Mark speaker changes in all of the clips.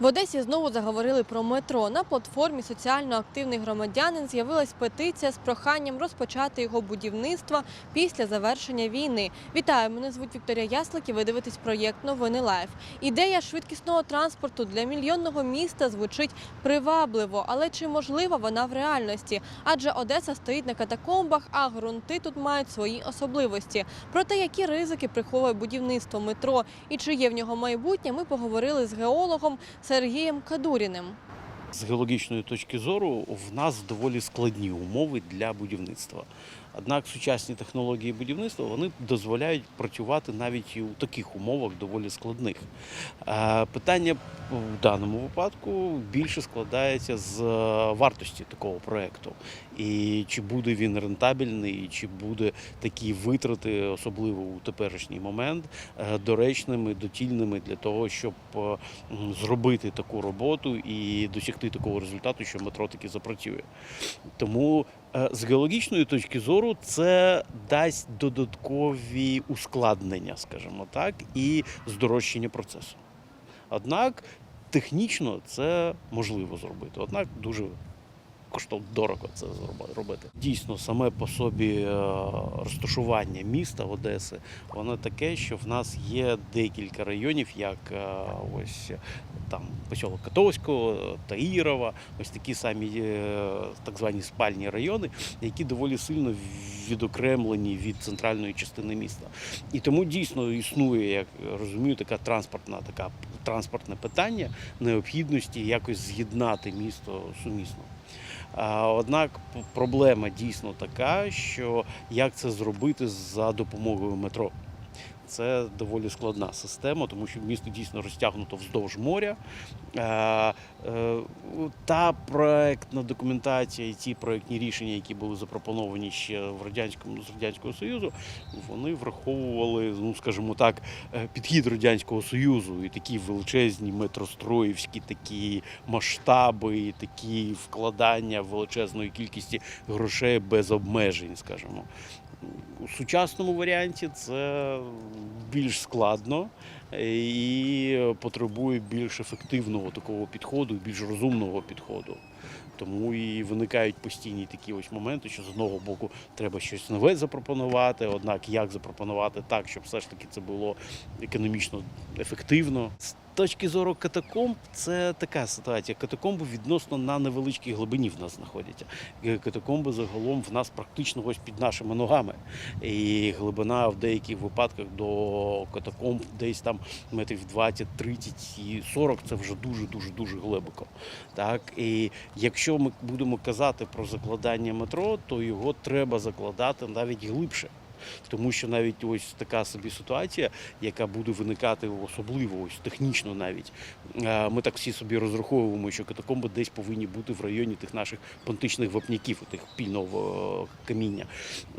Speaker 1: В Одесі знову заговорили про метро. На платформі соціально активний громадянин з'явилась петиція з проханням розпочати його будівництво після завершення війни. Вітаю, мене звуть Вікторія Яслик і ви дивитесь проєкт Новини Лайф. Ідея швидкісного транспорту для мільйонного міста звучить привабливо, але чи можлива вона в реальності? Адже Одеса стоїть на катакомбах, а ґрунти тут мають свої особливості. Про те, які ризики приховує будівництво метро і чи є в нього майбутнє, ми поговорили з геологом Сергієм Кадуріним.
Speaker 2: З геологічної точки зору в нас доволі складні умови для будівництва. Однак сучасні технології будівництва вони дозволяють працювати навіть і у таких умовах доволі складних. Е, Питання в даному випадку більше складається з е, вартості такого проекту. І чи буде він рентабельний, чи буде такі витрати, особливо у теперішній момент, е, доречними, доцільними для того, щоб зробити таку роботу і досягти такого результату, що метро таки запрацює. Тому з геологічної точки зору це дасть додаткові ускладнення, скажімо так, і здорожчання процесу. Однак технічно це можливо зробити. Однак дуже коштовно дорого це робити. Дійсно, саме по собі е, розташування міста Одеси, воно таке, що в нас є декілька районів, як е, ось там посілок Котовського, Таїрова, ось такі самі е, так звані спальні райони, які доволі сильно відокремлені від центральної частини міста. І тому дійсно існує, як розумію, така транспортна, така транспортне питання необхідності якось з'єднати місто сумісно. Однак проблема дійсно така, що як це зробити за допомогою метро. Це доволі складна система, тому що місто дійсно розтягнуто вздовж моря. Е, е, Та проектна документація і ті проектні рішення, які були запропоновані ще в радянському з радянського союзу, вони враховували, ну скажімо так, е, підхід радянського союзу і такі величезні метростроївські такі масштаби, і такі вкладання величезної кількості грошей без обмежень, скажімо. У сучасному варіанті це більш складно і потребує більш ефективного такого підходу, більш розумного підходу. Тому і виникають постійні такі ось моменти, що з одного боку треба щось нове запропонувати, однак як запропонувати так, щоб все ж таки це було економічно ефективно. Точки зору катакомб, це така ситуація. Катакомби відносно на невеличкій глибині в нас знаходяться. Е, Катакомби загалом в нас практично ось під нашими ногами. І глибина в деяких випадках до катакомб десь там метрів 20, 30 і 40 це вже дуже дуже дуже глибоко. Так і якщо ми будемо казати про закладання метро, то його треба закладати навіть глибше. Тому що навіть ось така собі ситуація, яка буде виникати особливо ось технічно навіть. е, Ми так всі собі розраховуємо, що катакомби десь повинні бути в районі тих наших понтичних вапняків, тих пільного е, каміння.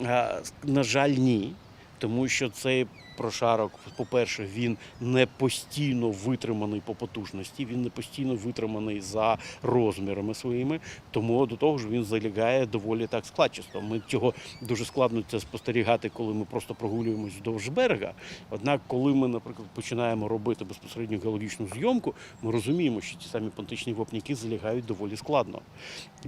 Speaker 2: Е, На жаль, ні. Тому що цей прошарок, по-перше, він не постійно витриманий по потужності, він не постійно витриманий за розмірами своїми, тому до того ж він залягає доволі так складчисто. Ми цього дуже складно це спостерігати, коли ми просто прогулюємось вздовж берега. Однак, коли ми, наприклад, починаємо робити безпосередньо геологічну зйомку, ми розуміємо, що ті самі понтичні вапняки залягають доволі складно.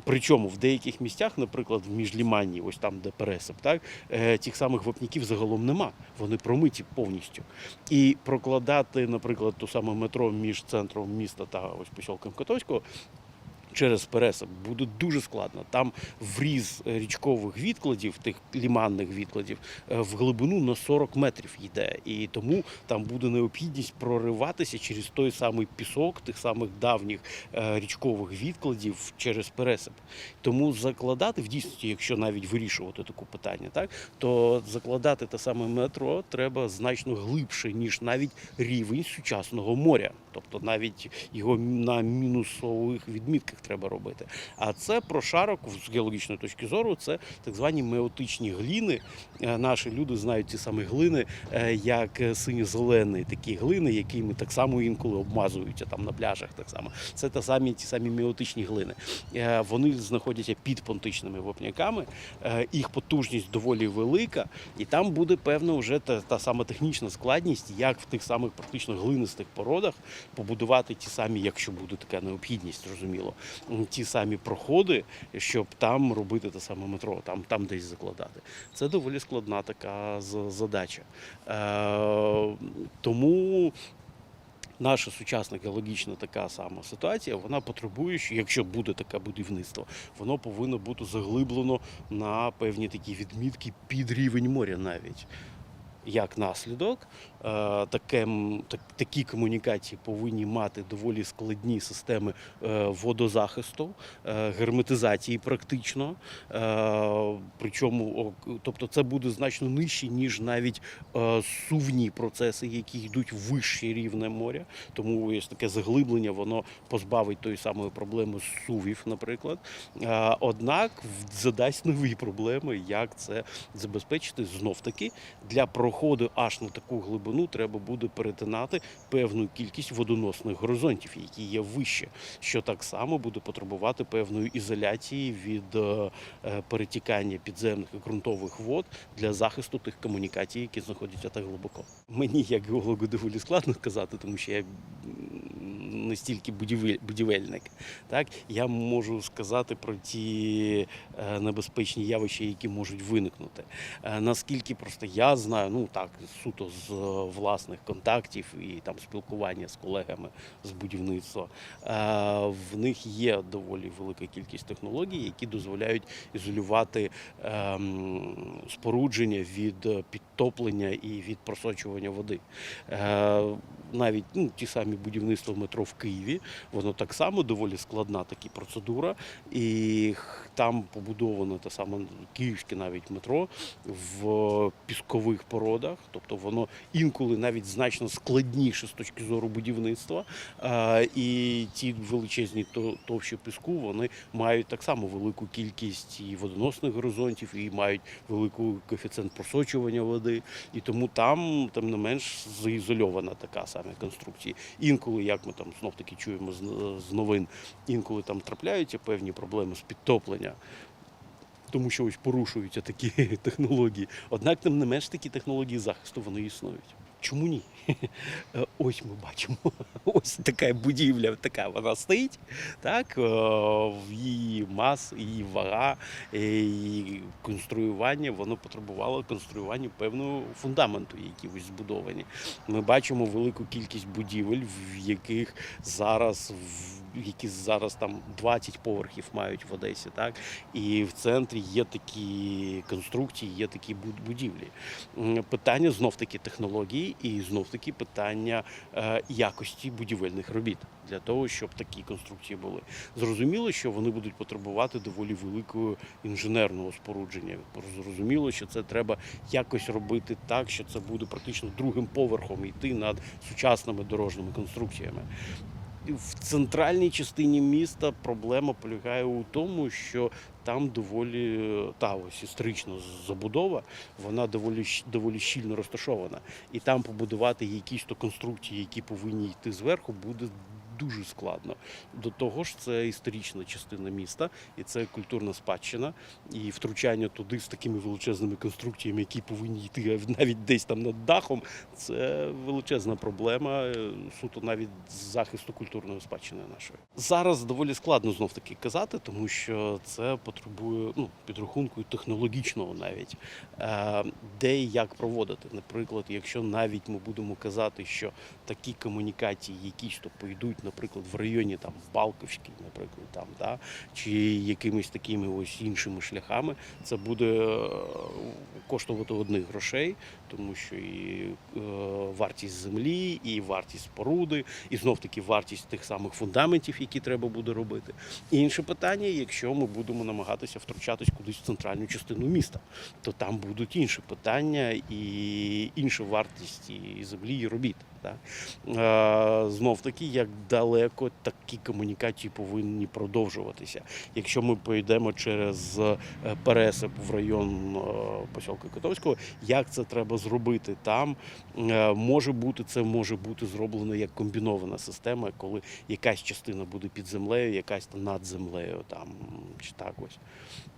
Speaker 2: Причому в деяких місцях, наприклад, в міжліманні, ось там, де пересип, так е, тих самих вапняків загалом нема. Вони промиті повністю. І прокладати, наприклад, ту саме метро між центром міста та ось посілком Котовського. Через пересип буде дуже складно. Там вріз річкових відкладів, тих ліманних відкладів, е, в глибину на 40 метрів йде. І тому там буде необхідність прориватися через той самий пісок, тих самих давніх е, річкових відкладів через пересип. Тому закладати в дійсності, якщо навіть вирішувати таке питання, так то закладати те саме метро треба значно глибше, ніж навіть рівень сучасного моря. Тобто навіть його на мінусових відмітках треба робити. А це прошарок з геологічної точки зору, це так звані меотичні гліни. Е, Наші люди знають ті самі глини, е, як е, синьо-зелені такі глини, якими так само інколи обмазуються там на пляжах. Так само це та самі ті самі меотичні глини. Вони знаходяться під понтичними вапняками. Е, Їх потужність доволі велика, і там буде певно вже та, та сама технічна складність, як в тих самих практично глинистих породах побудувати ті самі, якщо буде така необхідність, зрозуміло, ті самі проходи, щоб там робити те саме метро, там, там десь закладати. Це доволі складна така задача. Е, тому наша сучасна геологічна така сама ситуація, вона потребує, що якщо буде таке будівництво, воно повинно бути заглиблено на певні такі відмітки під рівень моря навіть. Як наслідок, е, таке, так, такі комунікації повинні мати доволі складні системи е, водозахисту, е, герметизації практично. Причому, тобто, це буде значно нижче, ніж навіть сувні процеси, які йдуть вище рівня моря. Тому є таке заглиблення, воно позбавить тої самої проблеми сувів, наприклад. Однак задасть нові проблеми, як це забезпечити знов таки для проходу аж на таку глибину треба буде перетинати певну кількість водоносних горизонтів, які є вище, що так само буде потребувати певної ізоляції від е, е, перетікання підземних і ґрунтових вод для захисту тих комунікацій, які знаходяться так глибоко. Мені як геологу доволі складно сказати, тому що я не стільки будівель, будівельник. Так я можу сказати про ті е, небезпечні явища, які можуть виникнути. Е, Наскільки просто я знаю, ну так суто з е, власних контактів і там спілкування з колегами з будівництва, в них є доволі велика кількість технологій, які дозволяють ізолювати ем, спорудження від е, підтоплення і від просочування води. Е, Навіть ну, ті самі будівництва метро в Києві, воно так само доволі складна така процедура, і там побудовано те саме київське навіть метро в піскових породах, тобто воно інколи навіть значно складніше з точки зору будівництва. Е, І ті величезні товщі піску вони мають так само велику кількість і водоносних горизонтів, і мають велику коефіцієнт просочування води. І тому там, тим не менш, заізольована така саме конструкція. Інколи, як ми там знов таки чуємо з новин, інколи там трапляються певні проблеми з підтоплення. Тому що ось порушуються такі технології. Однак, тим не менш, такі технології захисту вони існують. Чому ні? Е, Ось ми бачимо. Ось така будівля, така вона стоїть. Так, е, її мас, її вага, е, її конструювання, воно потребувало конструювання певного фундаменту, які ось збудовані. Ми бачимо велику кількість будівель, в яких зараз які зараз там 20 поверхів мають в Одесі, так і в центрі є такі конструкції, є такі будівлі. Питання знов таки технології і знов таки питання е, якості будівельних робіт для того, щоб такі конструкції були. Зрозуміло, що вони будуть потребувати доволі великого інженерного спорудження. Зрозуміло, що це треба якось робити так, що це буде практично другим поверхом йти над сучасними дорожніми конструкціями. В центральній частині міста проблема полягає у тому, що там доволі та ось історична забудова, вона доволі доволі щільно розташована. І там побудувати якісь то конструкції, які повинні йти зверху, буде дуже складно. До того ж, це історична частина міста, і це культурна спадщина. І втручання туди з такими величезними конструкціями, які повинні йти навіть десь там над дахом, це величезна проблема е, суто навіть з захисту культурної спадщини нашої. Зараз доволі складно знов таки казати, тому що це потребує ну, підрахунку технологічного навіть, е, де і як проводити. Наприклад, якщо навіть ми будемо казати, що такі комунікації якісь то пойдуть, наприклад, в районі там Балківський, наприклад, там, да, чи якимись такими ось іншими шляхами, це буде е, коштувати одних грошей, тому що і е, вартість землі, і вартість споруди, і знов таки вартість тих самих фундаментів, які треба буде робити. І інше питання, якщо ми будемо намагатися втручатись кудись в центральну частину міста, то там будуть інші питання і інша вартість і землі, і робіт. Е, знов таки, як далеко такі комунікації повинні продовжуватися. Якщо ми поїдемо через е, пересип в район е, посілка Котовського, як це треба зробити там? Е, може бути, це може бути зроблено як комбінована система, коли якась частина буде під землею, якась над землею, там чи так ось.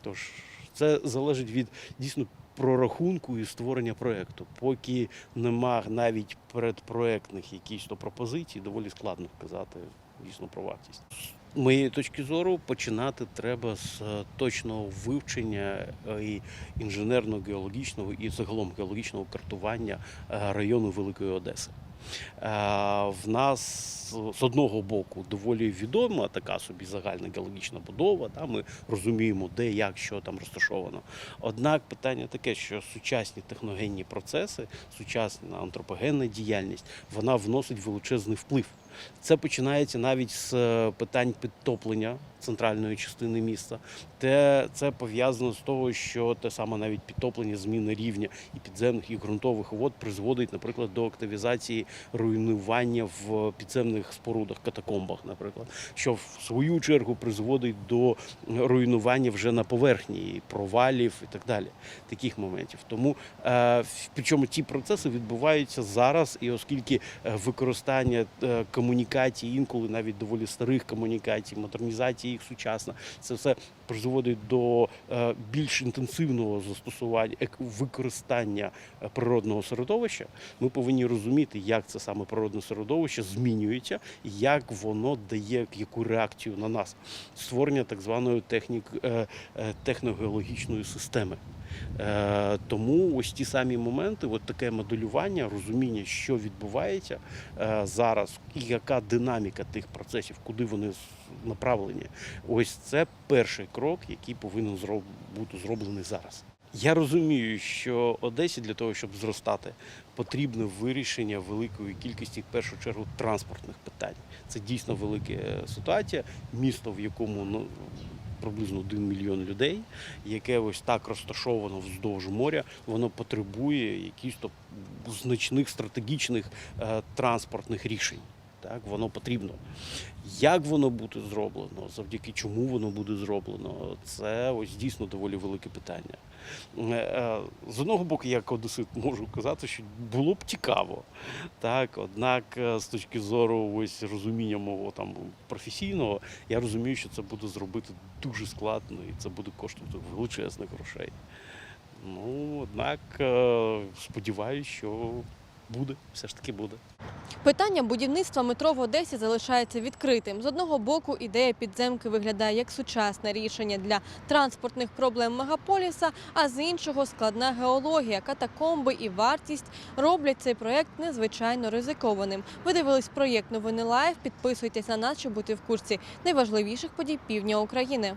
Speaker 2: Tож це залежить від дійсно прорахунку і створення проєкту. Поки нема навіть передпроектних якісь то пропозицій, доволі складно казати дійсно про вартість. Моєї точки зору починати треба з е, точного вивчення е, і інженерно-геологічного і загалом геологічного картування е, району Великої Одеси. Е, В нас з одного боку доволі відома така собі загальна геологічна будова. Да, ми розуміємо, де, як, що там розташовано. Однак питання таке, що сучасні техногенні процеси, сучасна антропогенна діяльність, вона вносить величезний вплив. Це починається навіть з е, питань підтоплення центральної частини міста. Те це пов'язано з того, що те саме навіть підтоплення зміни рівня і підземних і ґрунтових вод призводить, наприклад, до активізації руйнування в підземних спорудах, катакомбах, наприклад, що в свою чергу призводить до руйнування вже на поверхні провалів і так далі. Таких моментів. Тому е, причому ті процеси відбуваються зараз, і оскільки е, використання комунікацій, інколи навіть доволі старих комунікацій, модернізації їх сучасна, це все призводить до е, більш інтенсивного застосування використання е, природного середовища. Ми повинні розуміти, як це саме природне середовище змінюється, як воно дає яку реакцію на нас. Створення так званої технік, е, техногеологічної системи. Тому ось ті самі моменти, от таке моделювання, розуміння, що відбувається зараз, і яка динаміка тих процесів, куди вони направлені. Ось це перший крок, який повинен бути зроблений зараз. Я розумію, що Одесі для того, щоб зростати, потрібне вирішення великої кількості, в першу чергу, транспортних питань. Це дійсно велика е, ситуація. Місто, в якому ну, приблизно один мільйон людей, яке ось так розташовано вздовж моря, воно потребує якихось то значних стратегічних е, транспортних рішень. Так, воно потрібно. Як воно буде зроблено, завдяки чому воно буде зроблено, це ось дійсно доволі велике питання. Е, е, З одного боку, я одесит можу казати, що було б цікаво. Так, однак, е, з точки зору ось розуміння мого там професійного, я розумію, що це буде зробити дуже складно і це буде коштувати величезних грошей. Ну, однак, сподіваюся, що буде, все ж таки буде.
Speaker 1: Питання будівництва метро в Одесі залишається відкритим. З одного боку, ідея підземки виглядає як сучасне рішення для транспортних проблем мегаполіса, а з іншого складна геологія, катакомби і вартість роблять цей проєкт незвичайно ризикованим. Ви дивились проєкт Новини Лайв. Підписуйтесь на нас, щоб бути в курсі найважливіших подій півдня України.